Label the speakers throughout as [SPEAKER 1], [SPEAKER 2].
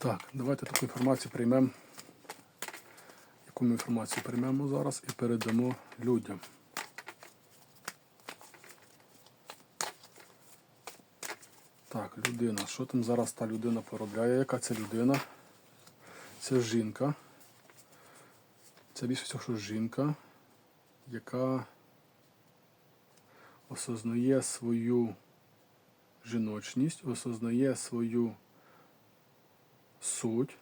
[SPEAKER 1] Так, давайте таку інформацію приймемо. Яку ми інформацію приймемо зараз і передамо людям. Так, людина. Що там зараз та людина поробляє? Яка це людина? Це жінка. Це більше всього, що жінка, яка осознає свою жіночність, осознає свою суть.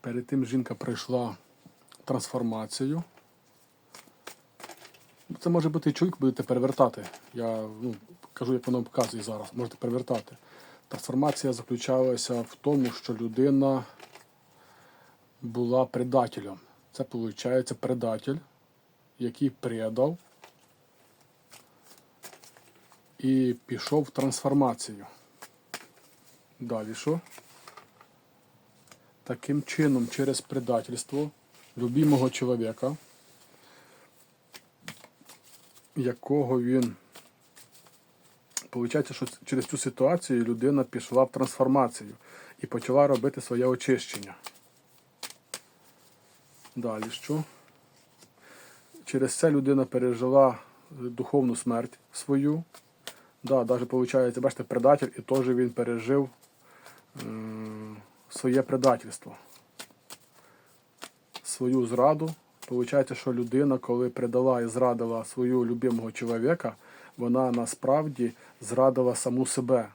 [SPEAKER 1] Перед тим жінка пройшла трансформацію. Це може бути чоловік, будете перевертати. Я ну, кажу, як воно показує зараз, можете перевертати. Трансформація заключалася в тому, що людина була предателем. Це виходить предатель, який предав і пішов в трансформацію. Далі що? Таким чином, через предательство любимого чоловіка, якого він. Получається, що через цю ситуацію людина пішла в трансформацію і почала робити своє очищення. Далі що? Через це людина пережила духовну смерть свою. Да, навіть виходить, бачите, предатель, і теж він пережив своє предательство, свою зраду. Получається, що людина, коли предала і зрадила свого любимого чоловіка, вона насправді зрадила саму себе.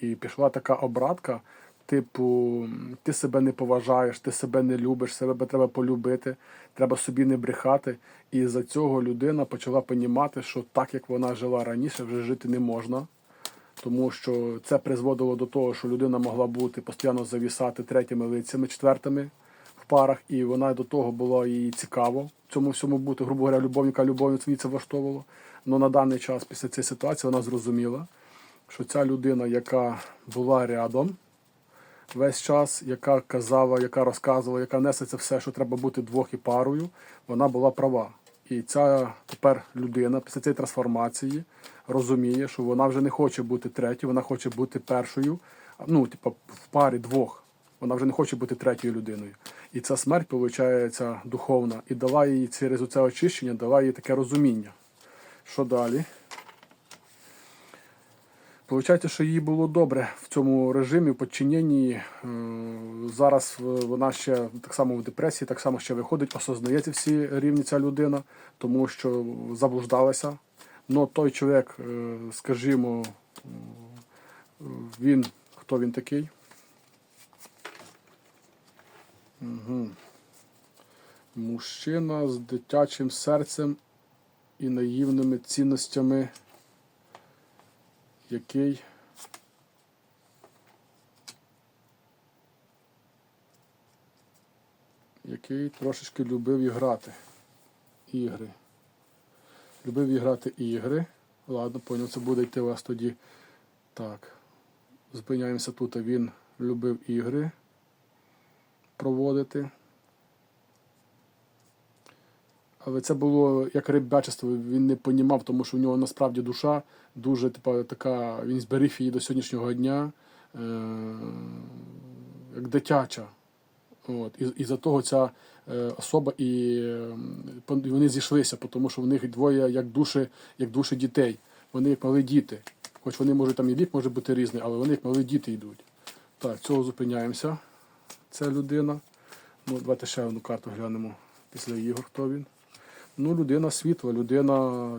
[SPEAKER 1] І пішла така обратка, типу, ти себе не поважаєш, ти себе не любиш, себе треба полюбити, треба собі не брехати. І за цього людина почала понімати, що так як вона жила раніше, вже жити не можна. Тому що це призводило до того, що людина могла бути постійно завісати третіми лицями, четвертими в парах, і вона до того було їй цікаво цьому всьому бути, грубо говоря, любовника, любовницю їй це влаштовувало. Але на даний час, після цієї ситуації, вона зрозуміла, що ця людина, яка була рядом весь час, яка казала, яка розказувала, яка несе це все, що треба бути двох і парою, вона була права. І ця тепер людина після цієї трансформації розуміє, що вона вже не хоче бути третьою, вона хоче бути першою, ну, типу, в парі двох. Вона вже не хоче бути третьою людиною. І ця смерть, виходить, духовна, і дала їй через це очищення, дала їй таке розуміння. Що далі? Получається, що їй було добре в цьому режимі, в подчиненні. Е, Зараз вона ще так само в депресії, так само ще виходить, осознає ці всі рівні ця людина, тому що заблуждалася. Но той чоловік, е, скажімо, він хто він такий? Угу. Мужчина з дитячим серцем і наївними цінностями, який який трошечки любив іграти ігри. Любив іграти ігри. Ладно, поняв, це буде йти у вас тоді. Так. Зупиняємося тут. Він любив ігри проводити. Але це було як рибячество, він не понімав, тому що в нього насправді душа дуже типа, така, він зберіг її до сьогоднішнього дня, е, як дитяча. От. І, і за того ця е, особа і е, вони зійшлися, тому що в них двоє як душі, як душі дітей. Вони як мали діти. Хоч вони можуть там і вік може бути різний, але вони як мали діти йдуть. Так, цього зупиняємося. Це людина. Ну, Давайте ще одну карту глянемо після ігор, хто він. Ну, людина світла, людина,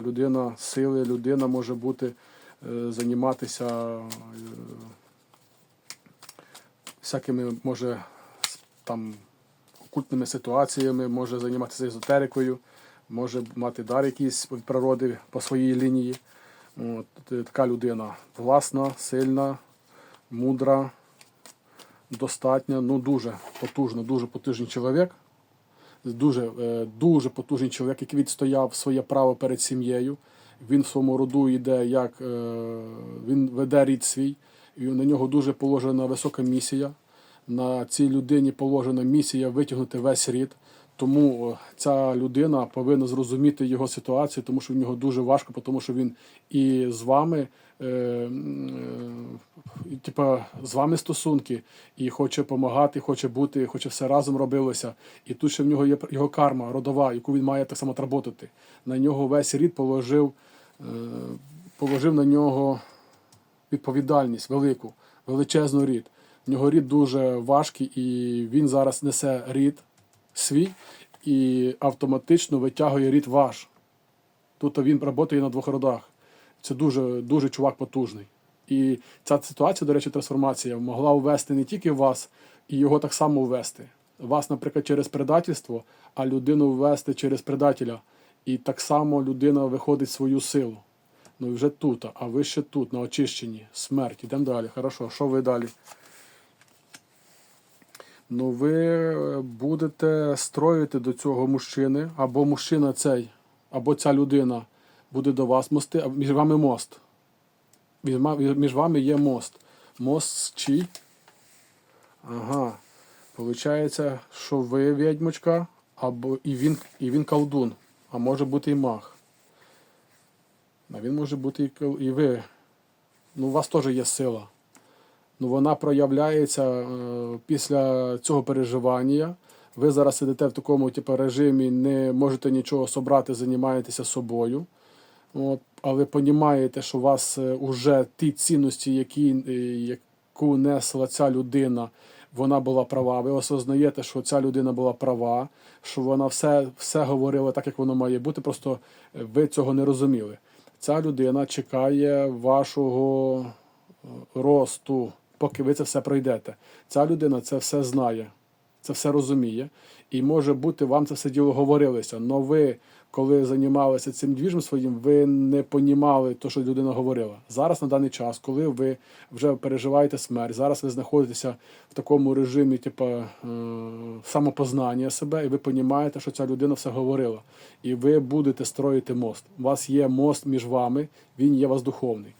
[SPEAKER 1] людина сили, людина може бути, е, займатися е, всякими, може, там окультними ситуаціями, може займатися езотерикою, може мати дар якийсь від природи по своїй лінії. От, е, така людина власна, сильна, мудра, достатня, ну дуже потужна, дуже потужний чоловік дуже, е, дуже потужний чоловік, який відстояв своє право перед сім'єю. Він в своєму роду йде, як е, він веде рід свій, і на нього дуже положена висока місія. На цій людині положена місія витягнути весь рід. Тому е, ця людина повинна зрозуміти його ситуацію, тому що в нього дуже важко, тому що він і з вами, е, е, типа, з вами стосунки, і хоче допомагати, хоче бути, хоче все разом робилося. І тут ще в нього є його карма родова, яку він має так само отработати. На нього весь рід положив, е, положив на нього відповідальність велику, величезну рід. В нього рід дуже важкий, і він зараз несе рід свій і автоматично витягує рід ваш. Тут він працює на двох родах. Це дуже, дуже чувак потужний. І ця ситуація, до речі, трансформація могла ввести не тільки вас, і його так само ввести. Вас, наприклад, через предательство, а людину ввести через предателя. І так само людина виходить свою силу. Ну і вже тут, а ви ще тут, на очищенні, смерть. Ідемо далі. Хорошо, що ви далі? Ну, ви е, будете строїти до цього мужчини, або мужчина цей, або ця людина буде до вас мости, а між вами мост. Між вами є мост. Мост чий? Ага. Получається, що ви відьмочка, або і він, і він колдун, а може бути і маг. А він може бути і, і ви. Ну, у вас теж є сила. Ну, вона проявляється е, після цього переживання. Ви зараз сидите в такому типу, режимі, не можете нічого собрати, займаєтеся собою. От, але розумієте, що у вас вже ті цінності, які, е, яку несла ця людина, вона була права. Ви осознаєте, що ця людина була права, що вона все, все говорила так, як воно має бути, просто е, ви цього не розуміли. Ця людина чекає вашого е, росту, поки ви це все пройдете. Ця людина це все знає, це все розуміє. І може бути, вам це все діло говорилося. Но ви, коли займалися цим двіжем своїм, ви не понімали те, що людина говорила. Зараз на даний час, коли ви вже переживаєте смерть, зараз ви знаходитеся в такому режимі, типу, самопознання себе, і ви понімаєте, що ця людина все говорила. І ви будете строїти мост. У вас є мост між вами, він є у вас духовний.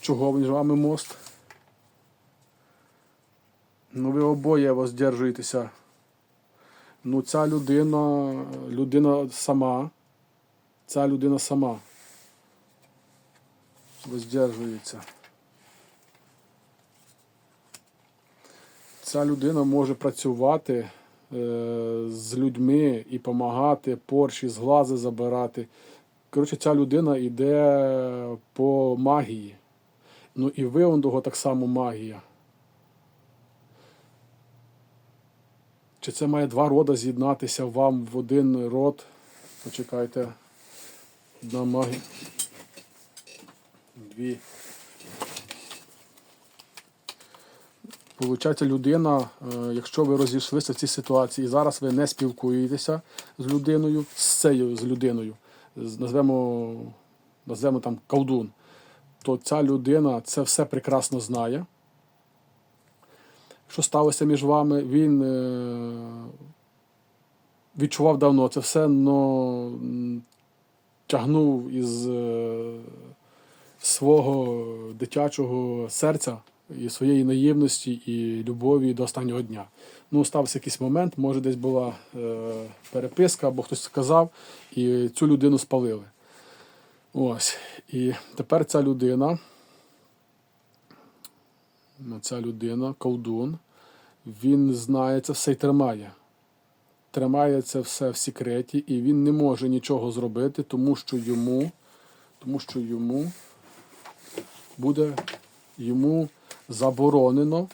[SPEAKER 1] Чого між вами мост? Ну, ви обоє воздержуєтеся. Ну, ця людина, людина сама. Ця людина сама. Воздержується. Ця людина може працювати е, з людьми і допомагати, порші з глази забирати. Коротше, ця людина йде по магії. Ну і ви того так само магія. Чи це має два рода з'єднатися вам в один род? Почекайте. Одна магія. Дві. Получається, людина, е, якщо ви розійшлися в цій ситуації, і зараз ви не спілкуєтеся з людиною, з цією з людиною, назвемо, назвемо там колдун, то ця людина це все прекрасно знає що сталося між вами, він е, відчував давно це все, але тягнув із е, свого дитячого серця і своєї наївності і любові до останнього дня. Ну, стався якийсь момент, може, десь була е, переписка, або хтось сказав, і цю людину спалили. Ось. І тепер ця людина ця людина, колдун, він знає це все і тримає. Тримає це все в секреті, і він не може нічого зробити, тому що йому, тому що йому буде йому заборонено.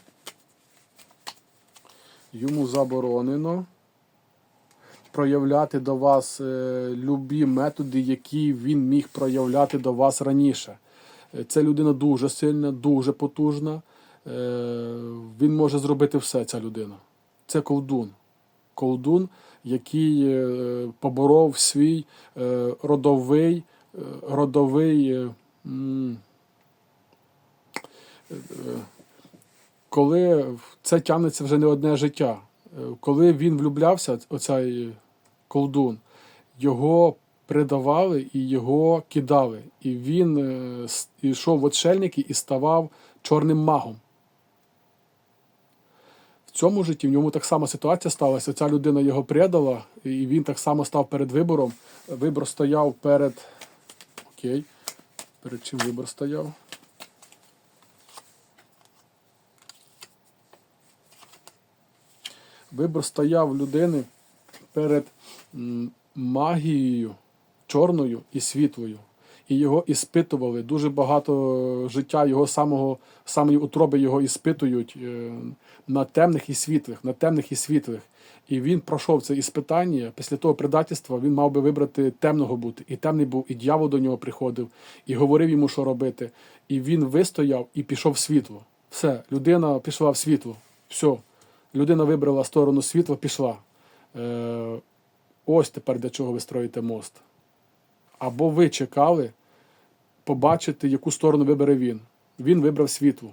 [SPEAKER 1] Йому заборонено проявляти до вас е, любі методи, які він міг проявляти до вас раніше. Е, Ця людина дуже сильна, дуже потужна. Е, Він може зробити все, ця людина. Це колдун. Колдун, який е, поборов свій е, родовий, родовий. Коли це тягнеться вже не одне життя. Коли він влюблявся, оцей колдун, його придавали і його кидали. І він йшов в отшельники і ставав чорним магом. Цьому житті в ньому так само ситуація сталася. Ця людина його предала, і він так само став перед вибором. Вибор стояв перед. Окей. Перед чим вибор стояв? Вибор стояв людини перед магією чорною і світлою. І його іспитували. Дуже багато життя його самого, самої утроби його іспитують е, на темних і світлих, на темних і світлих. І він пройшов це іспитання. Після того предательства він мав би вибрати темного бути. І темний був, і дьявол до нього приходив, і говорив йому, що робити. І він вистояв і пішов в світло. Все, людина пішла в світло. Все. Людина вибрала сторону світла, пішла. Е, ось тепер для чого ви строїте мост. Або ви чекали побачити, яку сторону вибере він. Він вибрав світло.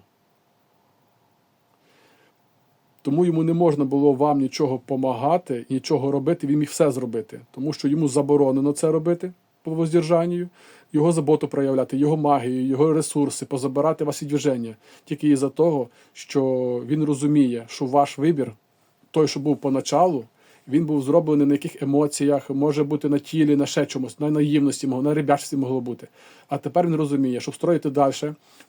[SPEAKER 1] Тому йому не можна було вам нічого допомагати, нічого робити, він міг все зробити. Тому що йому заборонено це робити по воздержанню, його заботу проявляти, його магію, його ресурси, позабирати вас і движення. Тільки із-за того, що він розуміє, що ваш вибір, той, що був поначалу, він був зроблений на яких емоціях, може бути на тілі, на ще чомусь, на наївності, на ребячості могло бути. А тепер він розуміє, щоб строїти далі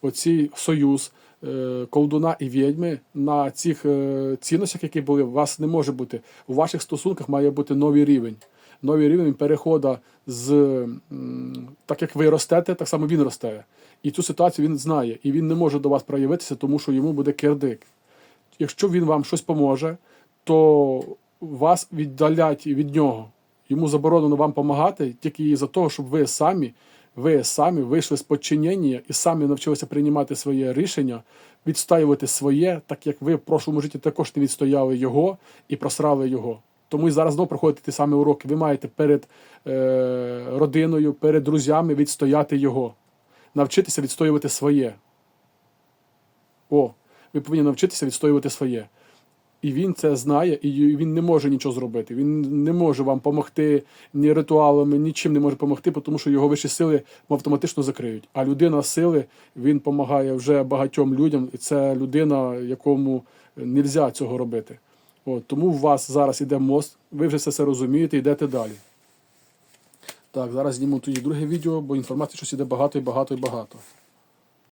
[SPEAKER 1] оцій союз е, колдуна і відьми на цих е, цінностях, які були, у вас не може бути. У ваших стосунках має бути новий рівень. Новий рівень переходу з так як ви ростете, так само він росте. І цю ситуацію він знає, і він не може до вас проявитися, тому що йому буде кирдик. Якщо він вам щось поможе, то вас віддалять від нього. Йому заборонено вам допомагати тільки із-за того, щоб ви самі, ви самі вийшли з подчинення і самі навчилися приймати своє рішення, відстоювати своє, так як ви в прошлому житті також не відстояли його і просрали його. Тому і зараз знову проходите ті самі уроки. Ви маєте перед е, родиною, перед друзями відстояти його, навчитися відстоювати своє. О, ви повинні навчитися відстоювати своє. І він це знає, і він не може нічого зробити. Він не може вам допомогти ні ритуалами, нічим не може допомогти, тому що його вищі сили автоматично закриють. А людина сили він допомагає вже багатьом людям, і це людина, якому не можна цього робити. От, тому у вас зараз іде мост, ви вже все це розумієте, йдете далі. Так, зараз зніму тоді друге відео, бо інформації щось іде багато і багато і багато.